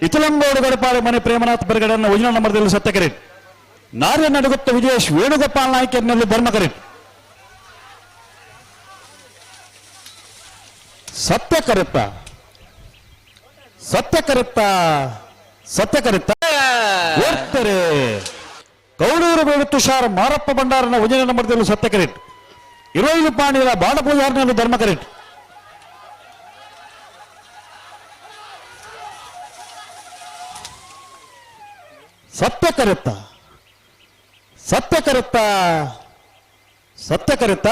ಇಚಲಂಗೋಡು ಗಡಪಾಡು ಮನೆ ಪ್ರೇಮನಾಥ್ ಬೆರಗಡನ್ನ ಒಜಿನ ನಂಬರ್ದಲ್ಲಿ ಸತ್ಯಕರೆ ನಾರ್ಯ ನಡುಗುತ್ತ ವಿಜಯೇಶ್ ವೇಣುಗೋಪಾಲ್ ನಾಯ್ಕರ್ನಲ್ಲಿ ಸತ್ಯ ಸತ್ಯಕರಿತ್ತ ಸತ್ಯಕರಿತ್ತ ಸತ್ಯಕರಿತ್ತ ಓಡ್ತಾರೆ ಕೌಡೂರು ಬೇಡ ತುಷಾರ್ ಮಾರಪ್ಪ ಭಂಡಾರನ ಒಜಿನ ನಂಬರ್ದಲ್ಲಿ ಸತ್ಯಕರೆಟ್ ಇರೋದು ಪಾಣಿಯ ಬಾಡಪೂಜಾರ್ನಲ್ಲಿ ಧರ್ಮಕರೆಟ್ ಸತ್ಯ ಕರುತ್ತ. ಸತ್ಯ ಕರುತ್ತ. ಸತ್ಯ ಕರುತ್ತ.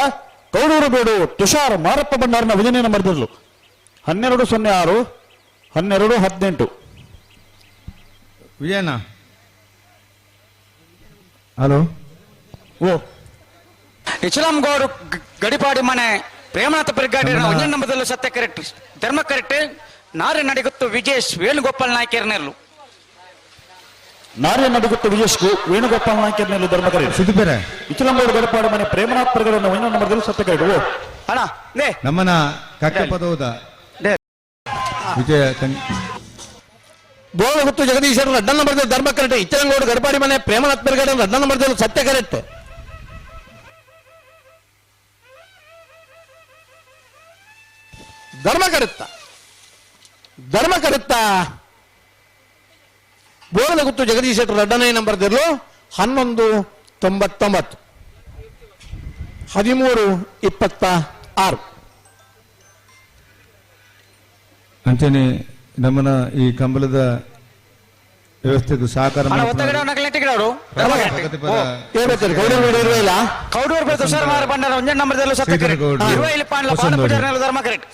ಕೌಡೂರು ಬೇಡು ತುಷಾರ್ ಮಾರಪ್ಪ ಭಂಡಾರನ ವಿಜಯನ ಮರೆದಿದ್ಲು ಹನ್ನೆರಡು ಸೊನ್ನೆ ಆರು ಹನ್ನೆರಡು ಹದಿನೆಂಟು. ವಿಜಯನ ಹಲೋ. ಓ. ಇಚಲಂ ಗೌಡ್ ಗಡಿಪಾಡಿ ಮನೆ ಪ್ರೇಮನಾಥ ನಂಬರ್ದಲ್ಲೂ ಸತ್ಯ ಕರೆಕ್ಟ್ ಧರ್ಮ ಕರೆಕ್ಟ್ ನಾರಿ ನಡಿಗುತ್ತು ವಿಜೇಶ್ ವೇಣುಗೋಪಾಲ್ ನಾಯ್ಕರ್ನಲ್ಲು. ನಾರ್ಯ ನಡುಗುತ್ತ ವಿಜಯಶ್ಗೂ ವೇಣುಗೋಪಾಲ್ ಮೇಲೆ ಧರ್ಮಕರಿ ಸಿದ್ದಿಪೇರೆ ಇಚಲಂಬೋಡು ಗಡಪಾಡಿ ಮನೆ ಪ್ರೇಮನಾಥ್ ಪ್ರಗಡನ್ನು ಒಂದೊಂದು ನಂಬರ್ದಲ್ಲಿ ಸತ್ಯ ಕರೆಟ್ ಓ. ಅಣ್ಣ ದೇ ನಮ್ಮನ ಕಕ್ಕ ಪದವದ ದೇ ವಿಜಯ ಬೋಳಗುತ್ತು ಜಗದೀಶರು ಅಡ್ಡ ಮರದ ಧರ್ಮ ಕರೆಕ್ಟ್ ಇಚ್ಚರಂಗೋಡು ಗಡಪಾಡಿ ಮನೆ ಪ್ರೇಮನಾಥ್ ಬೆರಗಡೆ ಅಡ್ಡ ನಂಬರ್ ಸತ್ಯ ಕರೆಕ್ಟ್ ಧರ್ಮ ಕರುತ್ತ ಧರ್ಮ ಕರುತ್ತ ಬೋಳಗುತ್ತು ಶೆಟ್ಟರ್ ಎರಡನೇ ನಂಬರ್ದಲ್ಲೂ ಹನ್ನೊಂದು ತೊಂಬತ್ತೊಂಬತ್ತು. ಹದಿಮೂರು ಇಪ್ಪತ್ತ ಆರು. ಅಂಚನೆ ನಮ್ಮನ ಈ ಕಂಬಲದ ವ್ಯವಸ್ಥೆಗೂ ಸಹಕಾರ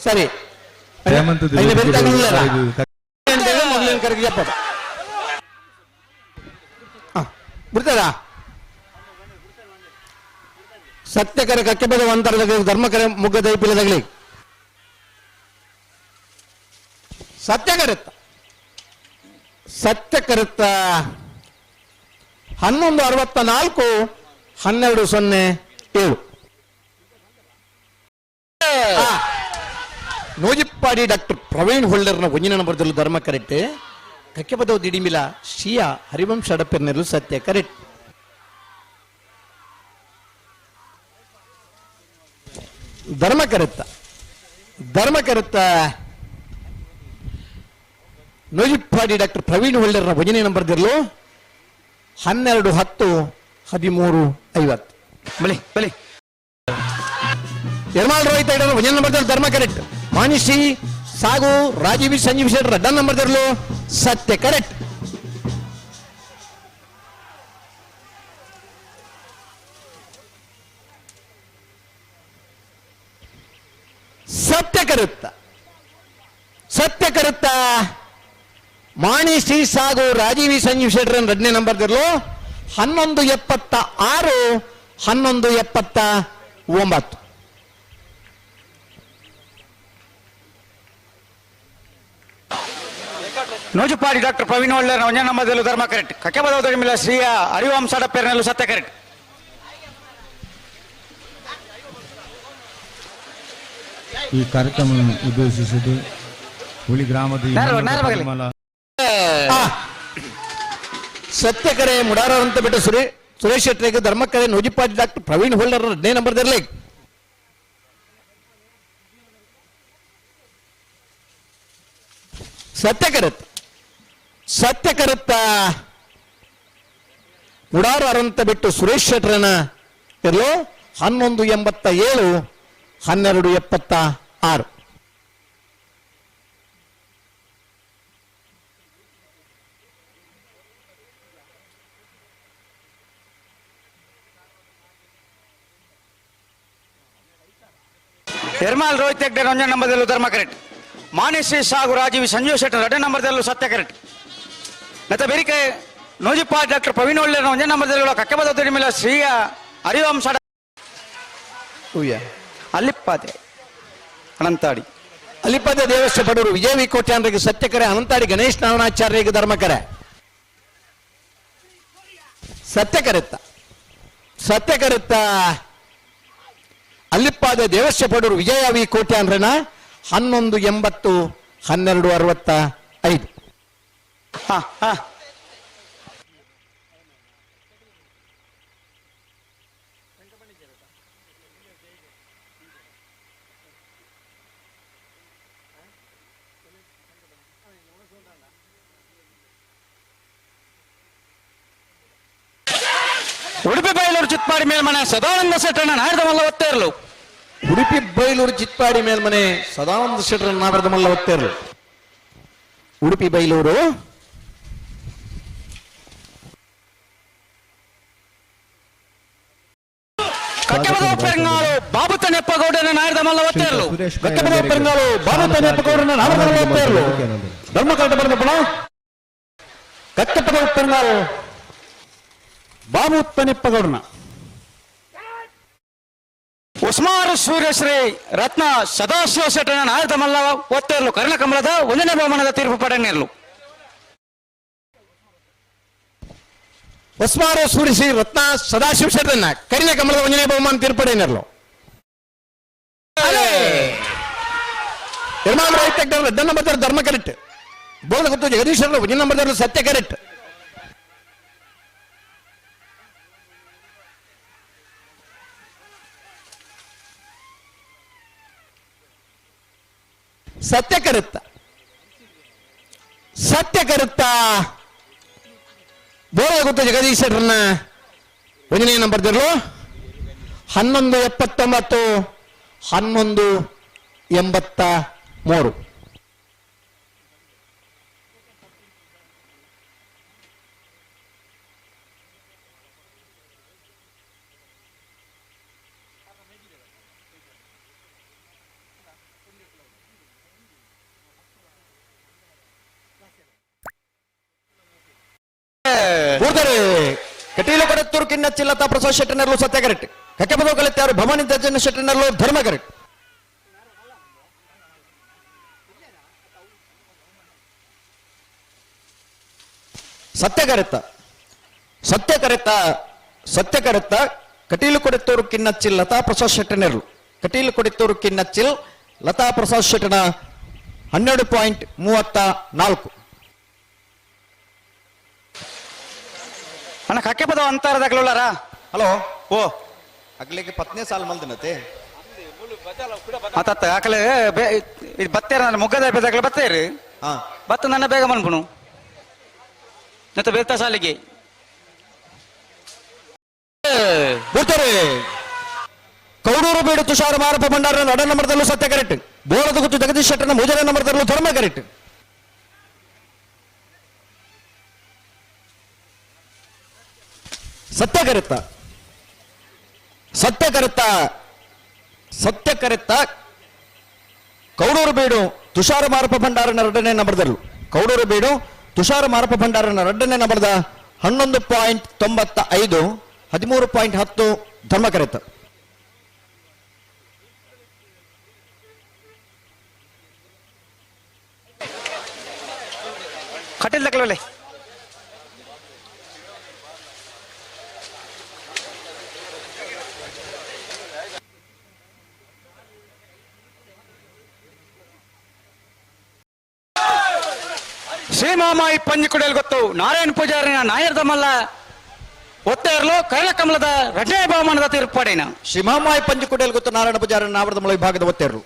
ಸರಿ ಬಿಡ್ತದ? ಸತ್ಯಕರ ಕಕ್ಕೆ ಬದ ಒಂತರ ಧರ್ಮಕರ ಮುಗ್ಗ ಕರೆತ್ತ. ಸತ್ಯ ಕರೆತ್ತ. ಹನ್ನೊಂದು ಅರವತ್ತ ನಾಲ್ಕು, ಹನ್ನೆರಡು ಸೊನ್ನೆ ಏಳು. ನೋಜಿಪ್ಪಾಡಿ ಡಾಕ್ಟರ್ ಪ್ರವೀಣ್ ಹೊಳ್ಳರ್ನ ಒಂಜಿನ ನಂಬರ್ದಲ್ಲೂ ಧರ್ಮ ಕರೆಕ್ಟ್ ಕಕ್ಕೆ ಬದವು ದಿಡಿಮಿಲ, ಶಿಯ ಹರಿವಂಶ ಅಡಪಿರ್ನಲ್ಲೂ ಸತ್ಯ ಕರೆಕ್ಟ್ ಧರ್ಮ ಕರೆತ್ತ. ಧರ್ಮ ಕರೆತ್ತ. ನೋಜಿಪ್ಪಾಡಿ ಡಾಕ್ಟರ್ ಪ್ರವೀಣ್ ಹೊಳ್ಳರ ಭಜನೆ ನಂಬರ್ ನಂಬರ್ದಿರಲು ಹನ್ನೆರಡು ಹತ್ತು ಹದಿಮೂರು ಐವತ್ತು. ಬಳಿ ಬಳಿ. ಯರ್ಮಾಲ್ ರೋಹಿತ ಭಜನೆ ನಂಬರ್ದಲ್ಲಿ ಧರ್ಮ ಕರೆಕ್ಟ್ ಮಾನಿಸಿ ಸಾಗು, ರಾಜೀವಿ ಸಂಜೀವ್ ಶೆಟ್ಟರ್ ನಂಬರ್ ತರಲು. ಸತ್ಯ, ಕರೆಕ್ಟ್. ಸತ್ಯ ಕರುತ್ತ. ಸತ್ಯ ಕರುತ್ತ. ಮಾಣಿ, ಶ್ರೀ ಸಾಗು, ರಾಜೀವಿ ಸಂಜೀವ್ ಶೆಟ್ಟರ್ ರಡನೇ ನಂಬರ್ ತರಲು. ಹನ್ನೊಂದು ಎಪ್ಪತ್ತ ಆರು, ಹನ್ನೊಂದು ಎಪ್ಪತ್ತ ಒಂಬತ್ತು. ನೋಜುಪಾಡಿ ಡಾಕ್ಟರ್ ಪ್ರವೀಣ್ ಒಳ್ಳೆಯ ಒಂದನೇ ನಂಬರ್ದಲ್ಲೂ ಧರ್ಮ ಕರೆಕ್ಟ್. ಕಕ್ಕೆ ಬದಲಾವಣೆ ಮೇಲೆ ಶ್ರೀಯ ಹರಿವಂಶ ಪೇರ್ನಲ್ಲಿ ಸತ್ಯ ಕರೆಕ್ಟ್. ಈ ಕಾರ್ಯಕ್ರಮವನ್ನು ಉದ್ದೇಶಿಸಿದ್ದು ಹುಳಿ ಗ್ರಾಮದ ಕರೆ ಸತ್ಯಕರೆ ಮುಡಾರ ಅಂತ ಬಿಟ್ಟು ಸುರೇ ಸುರೇಶ್ ಶೆಟ್ಟರಿಗೆ ಧರ್ಮಕರೆ ನೋಜಿಪಾಡಿ ಡಾಕ್ಟರ್ ಪ್ರವೀಣ್ ಹೋಲ್ಡರ್ ಹದಿನೈದು ಸತ್ಯ ಸತ್ಯಕರತ್ ಸತ್ಯಕರತ್ತ ಉಡಾರು ಅರಂತ ಬಿಟ್ಟು ಸುರೇಶ್ ಶೆಟ್ರನ ಎಲ್ಲೋ ಹನ್ನೊಂದು ಎಂಬತ್ತ ಏಳು, ಹನ್ನೆರಡು ಎಪ್ಪತ್ತ ಆರು. ಎರ್ಮಾಲ್ ರೋಹಿತ್ ಹೆಗ್ಡೆ ಒಂದನೇ ನಂಬರ್ದಲ್ಲೂ ಧರ್ಮ ಕರೆಕ್ಟ್. ಮಾನಿಶ್ರೀ ಸಾಗು ರಾಜೀವಿ ಸಂಜೀವ್ ಶೆಟ್ಟರ್ ಎರಡನೇ ನಂಬರ್ದಲ್ಲೂ ಸತ್ಯ ಕರೆಕ್ಟ್. ಮತ್ತೆ ಬೇರಿಕೆ ನೋಜಿಪಾ ಡಾಕ್ಟರ್ ಪ್ರವೀಣ್ ಒಳ್ಳೆ ಒಂದೇ ನಂಬರ್ದಲ್ಲಿ ಕಕ್ಕೆ ಬದವು ಮಿಲ ಶ್ರೀಯ ಹರಿವಂಶ ಅಲ್ಲಿಪ್ಪಾದೆ ಅನಂತಾಡಿ. ಅಲಿಪದ ದೇವಸ್ಥ ಬಡವರು ವಿಜಯ ವಿಕೋಟ್ಯಾನರಿಗೆ ಸತ್ಯಕರೆ ಅನಂತಾಡಿ ಗಣೇಶ್ ನಾರಾಯಣಾಚಾರ್ಯರಿಗೆ ಧರ್ಮಕರೆ. ಸತ್ಯಕರೆತ್ತ. ಸತ್ಯಕರೆತ್ತ. ಅಲ್ಲಿಪ್ಪಾದ ದೇವಸ್ಥ ಬಡವರು ವಿಜಯ ವಿ ಕೋಟ್ಯಾನ್ರನ ಹನ್ನೊಂದು ಎಂಬತ್ತು ಹನ್ನೆರಡು ಅರವತ್ತ ಐದು. ಉಡುಪಿ ಬಯಲೂರು ಚಿತ್ಪಾಡಿ ಮೇಲ್ಮನೆ ಸದಾನಂದ ಶೆಟ್ಟಣ್ಣ ನಾಡಿದ ಮಲ್ಲ ಒತ್ತೇ ಇರಲು ಉಡುಪಿ ಬೈಲೂರು ಚಿತ್ಪಾಡಿ ಮೇಲ್ಮನೆ ಸದಾನಂದ ಶೆಟ್ಟರ ನಾಗರದ ಮಲ್ಲ ಒತ್ತೇರು ಉಡುಪಿ ಬೈಲೂರು ಕಕ್ಕೆಬದ ಪೆರಂಗಾಳು ಬಾಬು ತನೆಪ್ಪಗೌಡನ ನಾಡಿದ ಮಲ್ಲ ಒತ್ತೇ ಇರಲು ಸುರೇಶ್ ಕಟ್ಟಬದ ಪೆರಂಗಾಲು ಬಾಬು ತನೆಪ್ಪಗೌಡನ ನಾಮದಲ್ಲಿ ಒತ್ತೇ ಇರಲು ಧರ್ಮ ಕರೆಕ್ಟ್ ಬರೆದ ಪುಣ ಕಟ್ಟಪದ ಬಾಬು ತನೆಪ್ಪಗೌಡನ ಉಸ್ಮಾರು ಸೂರ್ಯಶ್ರೀ ರತ್ನ ಸದಾಶಿವ ಶೆಟ್ಟನ ನಾಡಿದ ಮಲ್ಲ ಒತ್ತೇ ಇರಲು ಕರ್ಣಕಮಲದ ಒಂದನೇ ಬಹುಮಾನದ ತೀರ್ಪು ಪಡೆಯಲು ಹೊಸ್ಮಾರು ಸೂರಿಸಿ ರತ್ನ ಸದಾಶಿವ ಶೆಟ್ಟರನ್ನ ಕರಿನ ಕಮಲದ ಒಂಜನೇ ಬಹುಮಾನ ತೀರ್ಪಡೆಯರು ನಿರ್ಮಾಣ ರೈತ ರೆಡ್ಡ ನಂಬರ್ ಧರ್ಮ ಕರೆಕ್ಟ್. ಬೋಧ ಗೊತ್ತು ಜಗದೀಶ್ವರ ಒಂಜನೇ ನಂಬರ್ ಸತ್ಯ ಕರೆಕ್ಟ್. ಸತ್ಯ ಕರುತ್ತ. ಸತ್ಯ ಕರುತ್ತ. ಬೋಳ ಗೊತ್ತು ಜಗದೀಶ್ ಶೆಟ್ಟರ್ನ ಒಂದನೇ ನಂಬರ್ ದಿರಲು. ಹನ್ನೊಂದು ಎಪ್ಪತ್ತೊಂಬತ್ತು ಹನ್ನೊಂದು ಎಂಬತ್ತ ಮೂರು. ಕೂಡ್ತಾರೆ ಕಟೀಲು ಕೊಡತ್ತೂರು ಕಿನ್ನ ಚಿಲ್ಲತ ಪ್ರಸಾದ್ ಶೆಟ್ಟನರ್ಲು ಸತ್ಯ ಕರೆಕ್ಟ್ ಕಕ್ಕೆ ಬದೋ ಕಲಿತಾರು ಭವಾನಿ ದರ್ಜನ ಶೆಟ್ಟನರ್ಲು ಧರ್ಮ ಕರೆಕ್ಟ್ ಸತ್ಯ ಕರೆತ್ತ ಸತ್ಯ ಕರೆತ್ತ ಸತ್ಯ ಕಟೀಲು ಕೊಡೆತ್ತೂರು ಕಿನ್ನಚ್ಚಿ ಲತಾ ಪ್ರಸಾದ್ ಶೆಟ್ಟನರ್ಲು ಕಟೀಲು ಕೊಡೆತ್ತೂರು ಕಿನ್ನಚ್ಚಿಲ್ ಲತಾ ಪ್ರಸಾದ್ ಶೆಟ್ಟನ ಹನ್ನೆರಡು ಪಾಯಿಂಟ್ ಮೂವತ್ತ ನಾಲ್ಕು. ಅಣ್ಣ ಕಕ್ಕೆಪದ ಅಂತಾರ ದಾಖಲುಳ್ಳಾರ ಹಲೋ ಓ ಅಗ್ಲಿಗೆ ಪತ್ನೇ ಸಾಲ ಮಲ್ದಿನತೆ ಆತತ್ತ ಆಕಲೆ ಬೇ- ಇದು ಬತ್ತೇರ ನನ್ನ ಮುಗ್ಗದ ಬೇದಾಗ್ಲ ಬತ್ತೇರಿ ಹಾ. ಬತ್ತ ನನ್ನ ಬೇಗ ಮನ್ಪುಣು ನತ್ತ ಬೇತ ಸಾಲಿಗೆ. ಬರ್ತಾರೆ ಕೌಡೂರು ಬೀಡು ತುಷಾರ ಮಾರಪ್ಪ ಭಂಡಾರ ನಡ ನಂಬರ್ದಲ್ಲೂ ಸತ್ಯ ಕರೆಕ್ಟ್ ಬೋಳದ ಗುತ್ತು ಜಗದೀಶ್ ಶೆಟ್ಟನ ಮೂಜನ ನಂಬರ್ದಲ್ಲೂ ಧರ್ಮ ಕರೆಕ್ಟ್ ಸತ್ಯ ಕರೆತ್ತ. ಸತ್ಯ ಕರೆತ್ತ. ಸತ್ಯ ಕರೆತ್ತ. ಕೌಡೂರು ಬೀಡು, ತುಷಾರ ಮಾರಪ ಭಂಡಾರನ ಎರಡನೇ ನಂಬರ್ದಲ್ಲೂ ಕೌಡೂರು ಬೀಡು, ತುಷಾರ ಮಾರಪ ಭಂಡಾರನ ಎರಡನೇ ನಂಬರ್ದ ಹನ್ನೊಂದು ಪಾಯಿಂಟ್ ತೊಂಬತ್ತ ಐದು ಹದಿಮೂರು ಪಾಯಿಂಟ್ ಹತ್ತು ಧರ್ಮ ಕರೆತ ಕಟೀಲ್ ದಾಖಲೆ ಶ್ರೀಮಾಮಾಯಿ ಪಂಜಿ ಕುಡಿಯಲು ಗೊತ್ತು. ನಾರಾಯಣ ಪೂಜಾರಿನ ನಾಯರ್ದ ಮಲ್ಲ ಒತ್ತೇ ಇರಲು ಕೈಲ ಕಮಲದ ರಜೆ ಬಹುಮಾನದ ತೀರ್ಪಾಡೇನ ಶಿಮಾಮಾಯಿ ಶ್ರೀಮಾಮಾಯಿ ಪಂಚಕುಡಿಯಲ್ಲಿ ಗೊತ್ತು, ನಾರಾಯಣ ಪೂಜಾರ ನಾವರದ ಮಳ ವಿಭಾಗದ ಒತ್ತೇರು